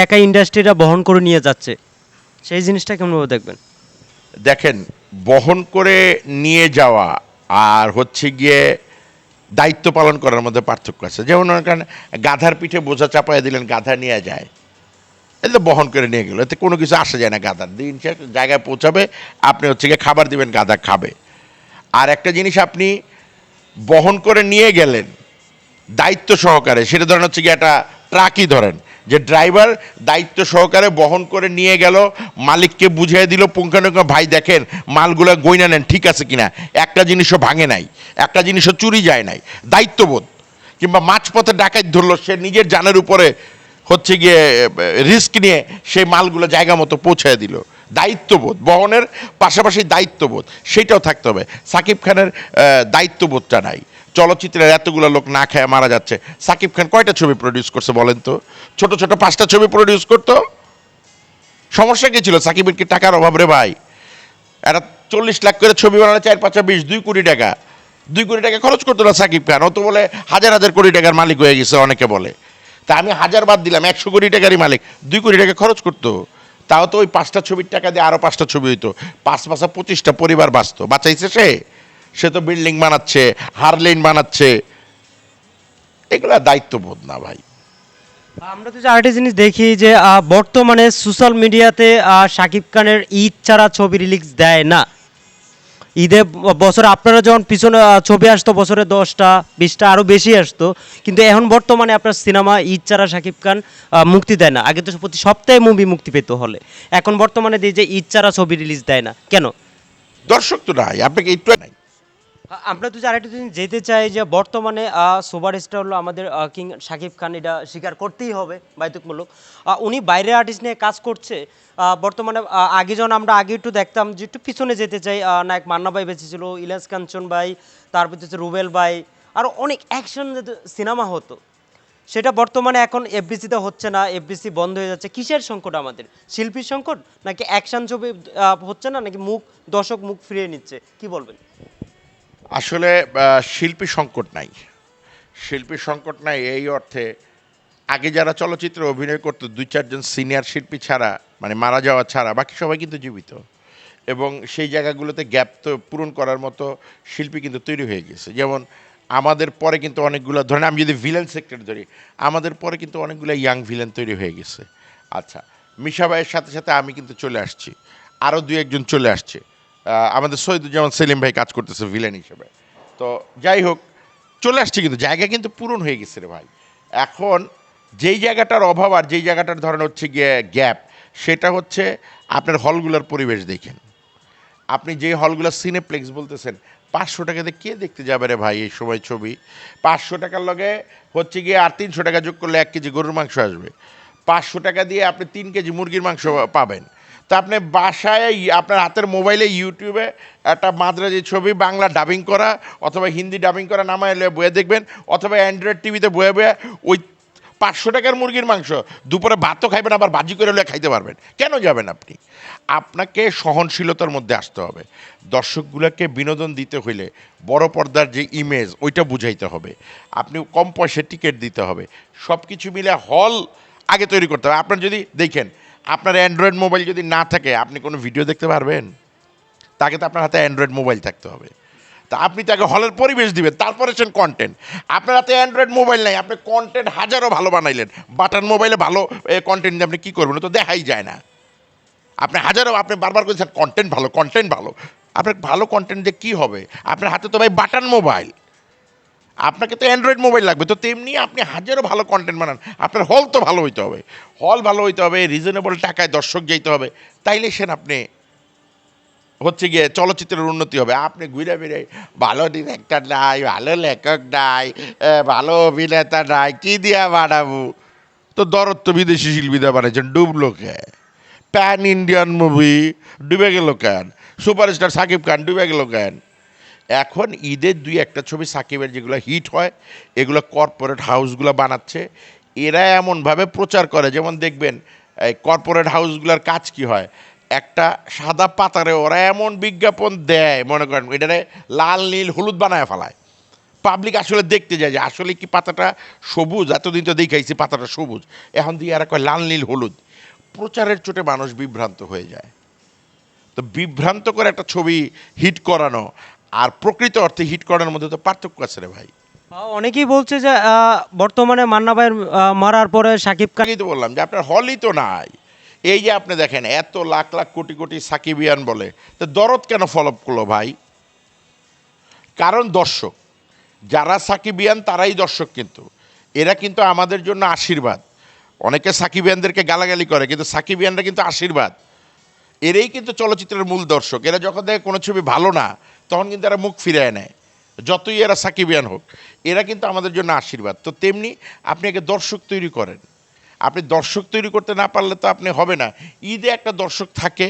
একা ইন্ডাস্ট্রিটা বহন করে নিয়ে যাচ্ছে। সেই জিনিসটা কেমনভাবে দেখবেন? দেখেন, বহন করে নিয়ে যাওয়া আর হচ্ছে গিয়ে দায়িত্ব পালন করার মধ্যে পার্থক্য আছে। যেমন মনে গাধার পিঠে বোঝা চাপায় দিলেন, গাধা নিয়ে যায়। এতে বহন করে নিয়ে গেল, এতে কোনো কিছু আসা যায় না গাধার। দিন শেষ, জায়গায় পৌঁছাবে, আপনি হচ্ছে গিয়ে খাবার দিবেন, গাধা খাবে। আর একটা জিনিস আপনি বহন করে নিয়ে গেলেন, দায়িত্ব সহকারে, সেটা ধরেন হচ্ছে গিয়ে একটা ট্রাকই ধরেন যে ড্রাইভার দায়িত্ব সহকারে বহন করে নিয়ে গেল, মালিককে বুঝিয়ে দিল, পুঙ্খানুপুঙ্খ, ভাই, দেখেন, মালগুলো গইনা নেন, ঠিক আছে কিনা? একটা জিনিসও ভাঙে নাই, একটা জিনিসও চুরি যায় নাই। দায়িত্ববোধ। কিংবা মাঝপথে ডাকাত ধরলো, সে নিজের জানের উপরে হচ্ছে গিয়ে রিস্ক নিয়ে সেই মালগুলো জায়গা মতো পৌঁছায় দিল। দায়িত্ববোধ, বহনের পাশাপাশি দায়িত্ববোধ, সেটাও থাকতে হবে। সাকিব খানের দায়িত্ববোধটা নাই। চলচ্চিত্রের এতগুলো লোক না খেয়ে মারা যাচ্ছে। সাকিব খান কয়টা ছবি প্রডিউস করছে বলেন তো? ছোট ছোট পাঁচটা ছবি প্রডিউস করতো। সমস্যা কি ছিল? সাকিবের কি টাকার অভাব রে ভাই? একটা চল্লিশ লাখ করে ছবি বানালে চার পাঁচটা বিশ, দুই কোটি টাকা। দুই কোটি টাকা খরচ করতো না সাকিব খান। ও তো বলে হাজার হাজার কোটি টাকার মালিক হয়ে গেছে অনেকে বলে। তা আমি হাজার বাদ দিলাম, একশো কোটি টাকারই মালিক। দুই কোটি টাকা খরচ করতো। তাও তো ওই পাঁচটা ছবির টাকা দিয়ে আরও পাঁচটা ছবি হইতো। পাঁচ পাঁচা পঁচিশটা পরিবার বাঁচত। বাঁচাইছে সে? সে তো বিল্ডিং বানাচ্ছে হারলেন বানাচ্ছে। এগুলা দায়িত্ববোধ না ভাই। আমরা তো যে আরেকটা জিনিস দেখি যে বর্তমানে সোশ্যাল মিডিয়াতে শাকিব খানের ঈদ ছাড়া ছবি রিলিজ দেয় না। ঈদে বছরে আপনারা যখন পিছনে ছবি আসতো বছরে দশটা বিশটা আরও বেশি আসতো। কিন্তু এখন বর্তমানে আপনার সিনেমা ঈদ ছাড়া শাকিব খান মুক্তি দেয় না। আগে তো প্রতি সপ্তাহে মুভি মুক্তি পেত হলে। এখন বর্তমানে দিয়ে যে ঈদ ছাড়া ছবি রিলিজ দেয় না। কেন? দর্শক তো নাই আপনাকে একটু নাই আমরা তো আরেকটা জিনিস যেতে চাই যে বর্তমানে সুপার স্টার হলো আমাদের কিং শাকিব খান। এটা স্বীকার করতেই হবে বাইতুকমূলক উনি বাইরের আর্টিস্ট নিয়ে কাজ করছে। বর্তমানে আগে যখন আমরা আগে একটু দেখতাম যে একটু পিছনে যেতে চাই নায়ক মান্না ভাই বেঁচে ছিল ইলাস কাঞ্চন ভাই, তারপর হচ্ছে রুবেল ভাই, আর অনেক অ্যাকশন সিনেমা হতো। সেটা বর্তমানে এখন এফবিসিতে হচ্ছে না এফবিসি বন্ধ হয়ে যাচ্ছে। কিসের সংকট আমাদের? শিল্পীর সংকট? নাকি অ্যাকশন ছবি হচ্ছে না? নাকি মুখ, দর্শক মুখ ফিরিয়ে নিচ্ছে? কি বলবেন? আসলে শিল্পী সংকট নাই। শিল্পী সংকট নাই এই অর্থে আগে যারা চলচ্চিত্রে অভিনয় করতো, দুই চারজন সিনিয়র শিল্পী ছাড়া মানে মারা যাওয়া ছাড়া, বাকি সবাই কিন্তু জীবিত। এবং সেই জায়গাগুলোতে গ্যাপ তো পূরণ করার মতো শিল্পী কিন্তু তৈরি হয়ে গেছে। যেমন আমাদের পরে কিন্তু অনেকগুলো, ধরেন আমি যদি ভিলেন সেক্টর ধরি, আমাদের পরে কিন্তু অনেকগুলো ইয়াং ভিলেন তৈরি হয়ে গেছে। আচ্ছা মিশা ভাইয়ের সাথে সাথে আমি কিন্তু চলে আসছি। আরও দু একজন চলে আসছে। আমাদের সৈয়দুজ্জামান সেলিম ভাই কাজ করতেছে ভিলেন হিসেবে। তো যাই হোক, চলে আসছে কিন্তু, জায়গা কিন্তু পূরণ হয়ে গেছে রে ভাই। এখন যেই জায়গাটার অভাব আর যেই জায়গাটার ধরেন হচ্ছে গিয়ে গ্যাপ সেটা হচ্ছে আপনার হলগুলোর পরিবেশ দেখেন। আপনি যে হলগুলো সিনেপ্লেক্স বলতেছেন, পাঁচশো টাকাতে কে দেখতে যাবে রে ভাই এই সময় ছবি? পাঁচশো টাকার লগে হচ্ছে গিয়ে আর তিনশো টাকা যোগ করলে এক কেজি গরুর মাংস আসবে। পাঁচশো টাকা দিয়ে আপনি তিন কেজি মুরগির মাংস পাবেন। তা আপনি বাসায় আপনার হাতের মোবাইলে ইউটিউবে একটা মাদ্রাজি ছবি, বাংলা ডাবিং করা, অথবা হিন্দি ডাবিং করা নামায় বয়ে দেখবেন, অথবা অ্যান্ড্রয়েড টিভিতে বয়ে বয়ে ওই পাঁচশো টাকার মুরগির মাংস, দুপুরে ভাতও খাইবেন, আবার ভাজি করে হলে খাইতে পারবেন। কেন যাবেন আপনি? আপনাকে সহনশীলতার মধ্যে আসতে হবে। দর্শকগুলোকে বিনোদন দিতে হইলে বড় পর্দার যে ইমেজ ওইটা বুঝাইতে হবে। আপনি কম পয়সায় টিকিট দিতে হবে। সব কিছু মিলে হল আগে তৈরি করতে হবে। আপনার যদি, দেখেন আপনার অ্যান্ড্রয়েড মোবাইল যদি না থাকে, আপনি কোনো ভিডিও দেখতে পারবেন? তাকে তো আপনার হাতে অ্যান্ড্রয়েড মোবাইল থাকতে হবে। তা আপনি তাকে হলের পরিবেশ দিবেন তারপরে সেন কন্টেন্ট আপনার হাতে অ্যান্ড্রয়েড মোবাইল নাই, আপনি কন্টেন্ট হাজারো ভালো বানাইলেন। বাটন মোবাইলে ভালো কন্টেন্ট আপনি কী করবেন? তো দেখাই যায় না। আপনি হাজারো, আপনি বারবার করেছেন কন্টেন্ট ভালো কন্টেন্ট ভালো। আপনার ভালো কন্টেন্ট দিয়ে কী হবে? আপনার হাতে তো ভাই বাটন মোবাইল। আপনাকে তো অ্যান্ড্রয়েড মোবাইল লাগবে, তো তেমনি আপনি হাজারো ভালো কন্টেন্ট বানান। আপনার হল তো ভালো হইতে হবে। হল ভালো হইতে হবে রিজনেবল টাকায় দর্শক যাইতে হবে। তাইলে সেন আপনি হচ্ছে গিয়ে চলচ্চিত্রের উন্নতি হবে। আপনি ঘুরে ফিরে ভালো ডিরেক্টর নাই, ভালো লেখক নাই ভালো অভিনেতা নাই, কী দিয়া বানাবো? তো দরদ তো বিদেশি শিল্পীরা বানাইছেন, ডুবলো কে? প্যান ইন্ডিয়ান মুভি ডুবে গেল কেন? সুপারস্টার সাকিব খান ডুবে গেল কেন? এখন ঈদের দুই একটা ছবি সাকিবের যেগুলো হিট হয়, এগুলো কর্পোরেট হাউসগুলো বানাচ্ছে। এরা এমনভাবে প্রচার করে, যেমন দেখবেন, এই কর্পোরেট হাউসগুলোর কাজ কি হয়? একটা সাদা পাতারে ওরা এমন বিজ্ঞাপন দেয়, মনে করেন, এটারে লাল, নীল, হলুদ বানায় ফেলায়। পাবলিক আসলে দেখতে যায় যে, আসলে কি পাতাটা সবুজ? এতদিন তো দেখাইছি পাতাটা সবুজ। এখন দিয়ে আর কয় লাল, নীল, হলুদ। প্রচারের চোটে মানুষ বিভ্রান্ত হয়ে যায়। তো বিভ্রান্ত করে একটা ছবি হিট করানো আর প্রকৃত অর্থে হিট করার মধ্যে তো পার্থক্য আছে রে ভাই। অনেকেই বলছে যে বর্তমানে মান্না ভাইয়ের মারার পরে সাকিব খান আগেই তো বললাম যে আপনার হলই তো নাই। এই যে আপনি দেখেন এত লাখ লাখ কোটি কোটি সাকিবিয়ান বলে তো দরদ কেন ফলো করল ভাই? কারণ দর্শক যারা সাকিবিয়ান তারাই দর্শক কিন্তু। এরা কিন্তু আমাদের জন্য আশীর্বাদ। অনেকে সাকিবিয়ানদেরকে গালাগালি করে কিন্তু সাকিবিয়ানরা কিন্তু আশীর্বাদ। এরাই কিন্তু চলচ্চিত্রের মূল দর্শক। এরা যখন দেখে কোনো ছবি ভালো না, তখন কিন্তু এরা মুখ ফিরিয়ে নেয়। যতই এরা সাকিবিয়ান হোক, এরা কিন্তু আমাদের জন্য আশীর্বাদ। তো তেমনি আপনি আগে দর্শক তৈরি করেন। আপনি দর্শক তৈরি করতে না পারলে তো আপনি হবে না। ঈদে একটা দর্শক থাকে,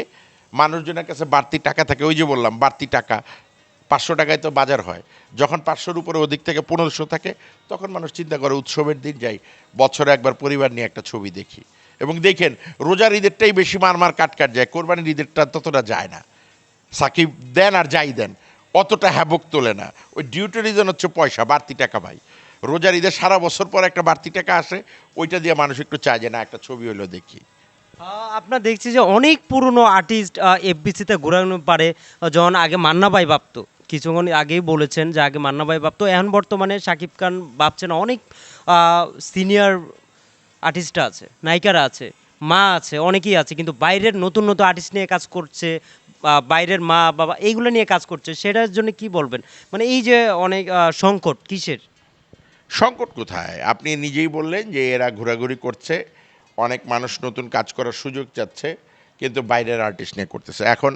মানুষজনের কাছে বাড়তি টাকা থাকে। ওই যে বললাম, বাড়তি টাকা, পাঁচশো টাকায় তো বাজার হয়। যখন পাঁচশোর উপরে ওদিক থেকে পনেরোশো থাকে, তখন মানুষ চিন্তা করে, উৎসবের দিন যাই, বছরে একবার পরিবার নিয়ে একটা ছবি দেখি। এবং দেখেন, রোজার ঈদেরটাই বেশি মার মার কাট কাট যায়, কোরবানির ঈদেরটা ততটা যায় না। সাকিব দেন আর যাই দেন, অতটা হ্যাবক তোলে না। ওই ডিউটি রিজন হচ্ছে পয়সা, বাড়তি টাকা ভাই। রোজার ঈদের সারা বছর পর একটা বাড়তি টাকা আসে, ওইটা দিয়ে মানুষ একটু চায় যে, না, একটা ছবি হলো দেখি। আপনার দেখছি যে অনেক পুরনো আর্টিস্ট এফবিসিতে ঘোরানো পারে যখন আগে মান্না ভাই ভাবতো। কিছুক্ষণ আগেই বলেছেন যে, আগে মান্না ভাই ভাবতো। এখন বর্তমানে শাকিব খান ভাবছেন অনেক সিনিয়র আর্টিস্টরা আছে, নায়িকারা আছে, মা আছে, অনেকেই আছে, কিন্তু বাইরের নতুন নতুন আর্টিস্ট নিয়ে কাজ করছে বাইরের মা, বাবা, এইগুলো নিয়ে কাজ করছে, সেটার জন্য কি বলবেন? মানে এই যে অনেক সংকট, কিসের? সংকট কোথায়? আপনি নিজেই বললেন যে এরা ঘোরাঘুরি করছে, অনেক মানুষ নতুন কাজ করার সুযোগ চাচ্ছে, কিন্তু বাইরের আর্টিস্ট নিয়ে করতেছে। এখন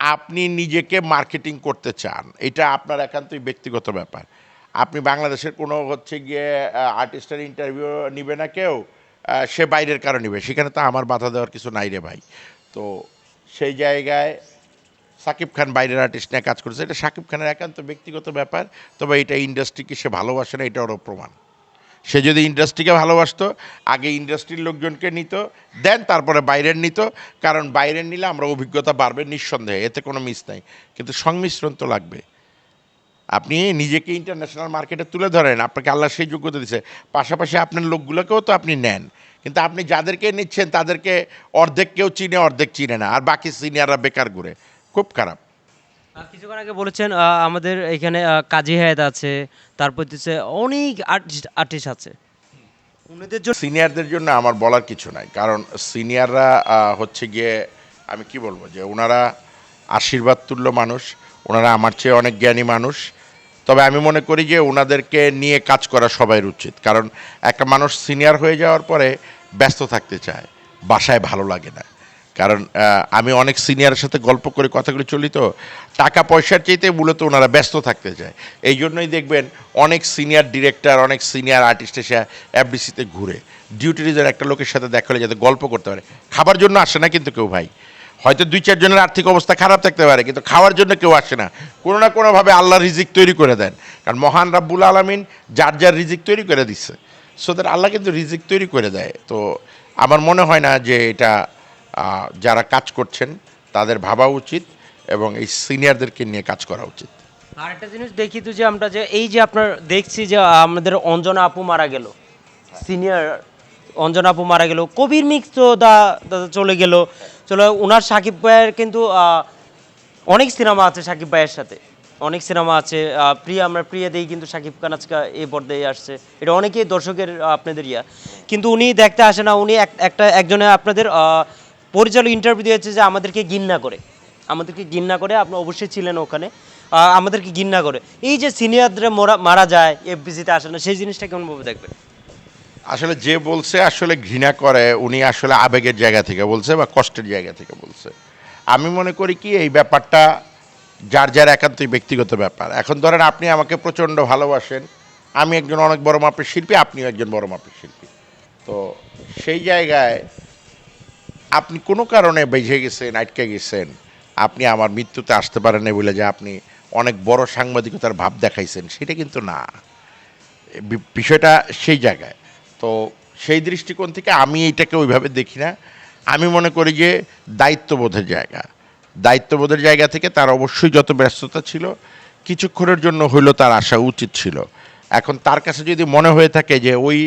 আপনি নিজেকে মার্কেটিং করতে চান, এটা আপনার একান্তই ব্যক্তিগত ব্যাপার। আপনি বাংলাদেশের কোনো হচ্ছে গিয়ে আর্টিস্টের ইন্টারভিউ নিবে না কেউ সে বাইরের কারও নিবে। সেখানে তো আমার বাধা দেওয়ার কিছু নাই রে ভাই। তো সেই জায়গায় সাকিব খান বাইরের আর্টিস্ট নিয়ে কাজ করেছে। এটা সাকিব খানের একান্ত ব্যক্তিগত ব্যাপার, তবে এটা ইন্ডাস্ট্রিকে সে ভালোবাসে না, এটা ওরও প্রমাণ। সে যদি ইন্ডাস্ট্রিকে ভালোবাসতো, আগে ইন্ডাস্ট্রির লোকজনকে নিত, দেন তারপরে বাইরের নিত, কারণ বাইরের নিলে আমরা অভিজ্ঞতা বাড়বে নিঃসন্দেহে, এতে কোনো মিস নাই। কিন্তু সংমিশ্রণ তো লাগবে। আপনি নিজেকে ইন্টারন্যাশনাল মার্কেটে তুলে ধরেন আপনাকে আল্লাহ সেই যোগ্যতা দিচ্ছে পাশাপাশি আপনার লোকগুলোকেও তো আপনি নেন। কিন্তু আপনি যাদেরকে নিচ্ছেন তাদেরকে অর্ধেক কেউ চিনে অর্ধেক চিনে না। আর বাকি সিনিয়ররা বেকার ঘুরে। খুব খারাপ। কিছুক্ষণ আগে বলেছেন আমাদের এখানে কাজী হায়াত আছে তারপর হচ্ছে অনেক আর্টিস্ট আর্টিস্ট আছে। উনিদের জন্য সিনিয়রদের জন্য আমার বলার কিছু নাই। কারণ সিনিয়ররা হচ্ছে গিয়ে আমি কি বলব যে ওনারা আশীর্বাদ তুল্য মানুষ। ওনারা আমার চেয়ে অনেক জ্ঞানী মানুষ। তবে আমি মনে করি যে ওনাদেরকে নিয়ে কাজ করা সবাই উচিত। কারণ একটা মানুষ সিনিয়র হয়ে যাওয়ার পরে ব্যস্ত থাকতে চায়, বাসায় ভালো লাগে না। কারণ আমি অনেক সিনিয়রের সাথে গল্প করে, কথাগুলি চলি তো, টাকা পয়সার চাইতে মূলত ওনারা ব্যস্ত থাকতে চায়। এই জন্যই দেখবেন অনেক সিনিয়র ডিরেক্টর, অনেক সিনিয়র আর্টিস্ট এসে এফডিসিতে ঘুরে। ডিউটি রিজার একটা লোকের সাথে দেখা হলে যাতে গল্প করতে পারে। খাবার জন্য আসে না কিন্তু কেউ ভাই। হয়তো দুই চারজনের আর্থিক অবস্থা খারাপ থাকতে পারে, কিন্তু খাওয়ার জন্য কেউ আসে না। কোনো না কোনোভাবে আল্লাহ রিজিক তৈরি করে দেন। কারণ মহান রাব্বুল আলমিন যার যার রিজিক তৈরি করে দিচ্ছে সো দ্যাট আল্লাহ কিন্তু রিজিক তৈরি করে দেয়। তো আমার মনে হয় না যে এটা যারা কাজ করছেন, তাদের ভাবা উচিত এবং এই সিনিয়রদেরকে নিয়ে কাজ করা উচিত। আর একটা জিনিস দেখি তো যে আমরা যে, এই যে আপনার দেখছি যে আমাদের অঞ্জনা আপু মারা গেল। সিনিয়র অঞ্জনা আপু মারা গেল। কবির মিক্স তো দা, চলে গেল। চলো ওনার সাকিব ভাইয়ের কিন্তু অনেক সিনেমা আছে সাকিব ভাইয়ের সাথে। অনেক সিনেমা আছে প্রিয়া, আমরা প্রিয়া দিয়েই কিন্তু সাকিব খান আজকে এই পর্দায় আসছে। এটা অনেকেই দর্শকের আপনাদের ইয়া। কিন্তু উনি দেখতে আসে না, উনি এক- একটা, একজনে আপনাদের পরিচালক ইন্টারভিউ দিয়েছে যে আমাদেরকে ঘিন্না করে। আমাদেরকে ঘিন্না করে আপনি অবশ্যই ছিলেন ওখানে। আমাদেরকে ঘিন্না করে। এই যে সিনিয়রদের মারা যায় এফবিসিতে আসে না, সেই জিনিসটা কেমনভাবে দেখবেন? আসলে যে বলছে, আসলে ঘৃণা করে, উনি আসলে আবেগের জায়গা থেকে বলছে বা কষ্টের জায়গা থেকে বলছে। আমি মনে করি কি, এই ব্যাপারটা যার যার একান্তই ব্যক্তিগত ব্যাপার। এখন ধরেন আপনি আমাকে প্রচণ্ড ভালোবাসেন, আমি একজন অনেক বড় মাপের শিল্পী, আপনিও একজন বড় মাপের শিল্পী। তো সেই জায়গায় আপনি কোনো কারণে বেঁচে গেছেন, আটকে গেছেন, আপনি আমার মৃত্যুতে আসতে পারেন বলে যে আপনি অনেক বড় সাংবাদিকতার ভাব দেখাইছেন, সেটা কিন্তু না। বিষয়টা সেই জায়গায়। সেই দৃষ্টিকোণ থেকে আমি এইটাকে ওইভাবে দেখি না। আমি মনে করি যে দায়িত্ববোধের জায়গা। দায়িত্ববোধের জায়গা থেকে তার অবশ্যই যত ব্যস্ততা ছিল, কিছুক্ষণের জন্য হইলেও তার আসা উচিত ছিল। এখন তার কাছে যদি মনে হয়ে থাকে যে ওই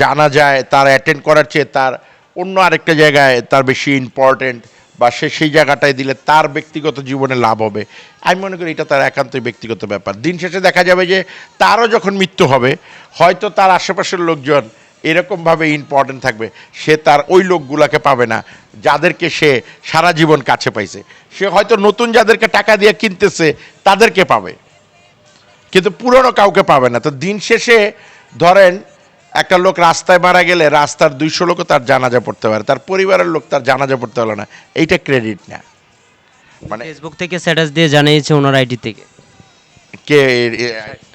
জানা যায়, তার অ্যাটেন্ড করার চেয়ে তার অন্য আরেকটা জায়গায় তার বেশি ইম্পর্টেন্ট বা সে সেই জায়গাটায় দিলে তার ব্যক্তিগত জীবনে লাভ হবে। আমি মনে করি এটা তার একান্তই ব্যক্তিগত ব্যাপার। দিন শেষে দেখা যাবে যে তারও যখন মৃত্যু হবে, হয়তো তার আশেপাশের লোকজন এরকমভাবে ইম্পর্টেন্ট থাকবে। সে তার ওই লোকগুলাকে পাবে না, যাদেরকে সে সারা জীবন কাছে পাইছে। সে হয়তো নতুন যাদেরকে টাকা দিয়ে কিনতেছে, তাদেরকে পাবে। কিন্তু পুরনো কাউকে পাবে না। তো দিন শেষে ধরেন একটা লোক রাস্তায় মারা গেলে রাস্তার দুইশো লোকও তার জানাজা পড়তে পারে তার পরিবারের লোক তার জানাজা পড়তে পারল না। এইটা ক্রেডিট না। মানে ফেসবুক থেকে স্ট্যাটাস দিয়ে জানিয়েছে ওনার আইডি থেকে। কে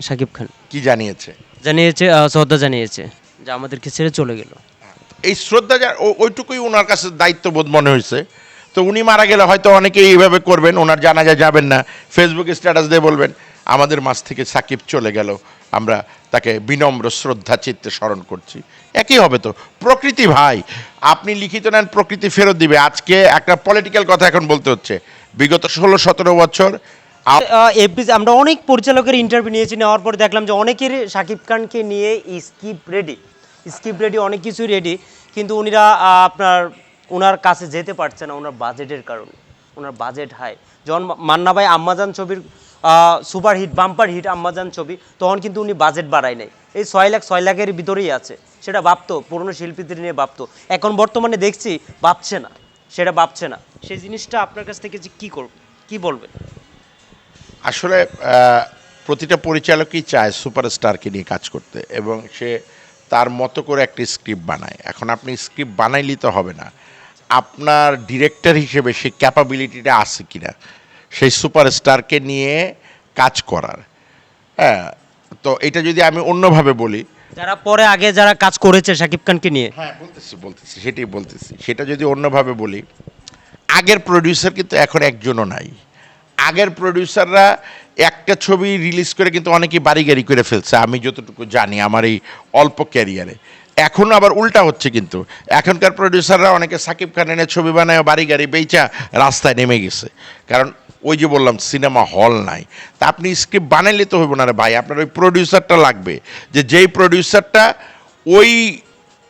শাকিব খান। কি জানিয়েছে? জানিয়েছে শ্রদ্ধা জানিয়েছে যে আমাদেরকে ছেড়ে চলে গেল। এই শ্রদ্ধা ওইটুকুই ওনার কাছে দায়িত্ববোধ মনে হয়েছে। তো উনি মারা গেলে হয়তো অনেকেই এইভাবে করবেন ওনার জানাজা যাবেন না। ফেসবুকে স্ট্যাটাস দিয়ে বলবেন। আমাদের মাছ থেকে সাকিব চলে গেল। আমরা তাকে বিনম্র শ্রদ্ধা চিত্তে স্মরণ করছি। একই হবে তো। প্রকৃতি ভাই, আপনি লিখিত নেন, প্রকৃতি ফেরত দিবে। আজকে একটা পলিটিক্যাল কথা এখন বলতে হচ্ছে। বিগত ষোলো সতেরো বছর এফবিস আমরা অনেক পরিচালকের ইন্টারভিউ নিয়েছি, নেওয়ার পর দেখলাম যে অনেকের শাকিব খানকে নিয়ে স্কিপ রেডি স্কিপ রেডি অনেক কিছুই রেডি কিন্তু উনিরা আপনার ওনার কাছে যেতে পারছে না ওনার বাজেটের কারণে। ওনার বাজেট হাই যখন মান্না ভাই, আম্মাজান ছবির সুপার হিট বাম্পার হিট আম্মাজান ছবি, তখন কিন্তু উনি বাজেট বাড়ায় নাই। এই ছয় লাখ, ছয় লাখের ভিতরেই আছে। সেটা ভাবতো, পুরনো শিল্পীদের নিয়ে ভাবতো। এখন বর্তমানে দেখছি, ভাবছে না। সেটা ভাবছে না। সেই জিনিসটা আপনার কাছ থেকে যে কী করব, কী বলবেন? আসলে প্রতিটা পরিচালকই চায় সুপারস্টারকে নিয়ে কাজ করতে, এবং সে তার মতো করে একটি স্ক্রিপ্ট বানায়। এখন আপনি স্ক্রিপ্ট বানাইলেই তো হবে না। আপনার ডিরেক্টর হিসেবে সেই ক্যাপাবিলিটিটা আছে কিনা? সেই সুপারস্টারকে নিয়ে কাজ করার। হ্যাঁ তো এটা যদি আমি অন্যভাবে বলি। যারা পরে আগে যারা কাজ করেছে শাকিব খানকে নিয়ে। হ্যাঁ বলতেছি বলতেছি সেটাই বলতেছি। সেটা যদি অন্যভাবে বলি আগের প্রডিউসার কিন্তু এখন একজনও নাই। আগের প্রডিউসাররা একটা ছবি রিলিজ করে কিন্তু অনেকেই বাড়ি গাড়ি করে ফেলছে আমি যতটুকু জানি আমার এই অল্প ক্যারিয়ারে এখন আবার উল্টা হচ্ছে কিন্তু। এখনকার প্রডিউসাররা অনেকে সাকিব খান এনে ছবি বানায় বাড়ি গাড়ি বেচা রাস্তায় নেমে গেছে। কারণ ওই যে বললাম, সিনেমা হল নাই। তা আপনি স্ক্রিপ্ট বানাইলে তো হইব না রে ভাই, আপনার ওই প্রডিউসারটা লাগবে। যে যেই প্রডিউসারটা ওই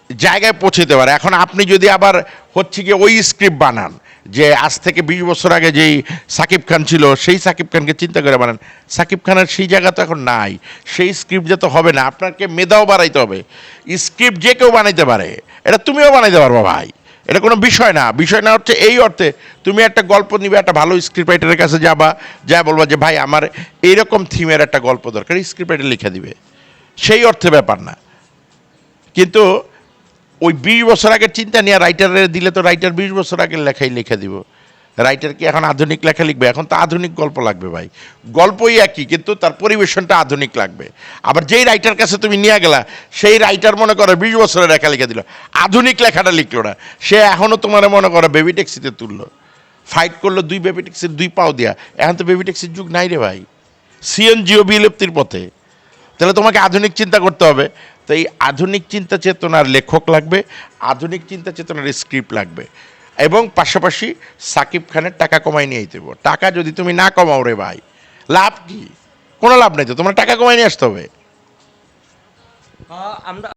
জায়গায় পৌঁছতে পারে। এখন আপনি যদি আবার হচ্ছে কি ওই স্ক্রিপ্ট বানান, যে আজ থেকে বিশ বছর আগে যেই সাকিব খান ছিল, সেই সাকিব খানকে চিন্তা করে বানান। সাকিব খানের সেই জায়গা তো এখন নাই। সেই স্ক্রিপ্ট যে তো হবে না, আপনাকে মেধাও বাড়াইতে হবে। স্ক্রিপ্ট যে কেউ বানাইতে পারে, এটা তুমিও বানাইতে পারবা ভাই। এটা কোনো বিষয় না। বিষয় না হচ্ছে এই অর্থে তুমি একটা গল্প নিবে, একটা ভালো স্ক্রিপ্ট রাইটারের কাছে যাবা যা বলবা যে, ভাই, আমার এইরকম থিমের একটা গল্প দরকার। স্ক্রিপ্ট রাইটার লিখে দিবে। সেই অর্থে ব্যাপার না। কিন্তু ওই বিশ বছর আগের চিন্তা নিয়ে রাইটারের দিলে তো রাইটার বিশ বছর আগের লেখাই লিখে দিব। রাইটার কি এখন আধুনিক লেখা লিখবে? এখন তো আধুনিক গল্প লাগবে ভাই। গল্পই একই, কিন্তু তার পরিবেশনটা আধুনিক লাগবে। আবার যেই রাইটার কাছে তুমি নিয়ে গেলা, সেই রাইটার মনে করো বিশ বছরের লেখা লিখে দিল। আধুনিক লেখাটা লিখলো না। সে এখনও তোমার মনে করো বেবি ট্যাক্সিতে তুললো। ফাইট করল দুই বেবি ট্যাক্সির দুই পাও দিয়া। এখন তো বেবি ট্যাক্সির যুগ নাই রে ভাই। সিএনজিও বিলুপ্তির পথে। তাহলে তোমাকে আধুনিক চিন্তা করতে হবে। তো এই আধুনিক চিন্তা চেতনার লেখক লাগবে, আধুনিক চিন্তা চেতনার স্ক্রিপ্ট লাগবে। এবং পাশাপাশি সাকিব খানের টাকা কমাই নিয়ে দেবো টাকা যদি তুমি না কমাও রে ভাই, লাভ কি? কোনো লাভ নেই তো, তোমার টাকা কমাই নিয়ে আসতে হবে। আমরা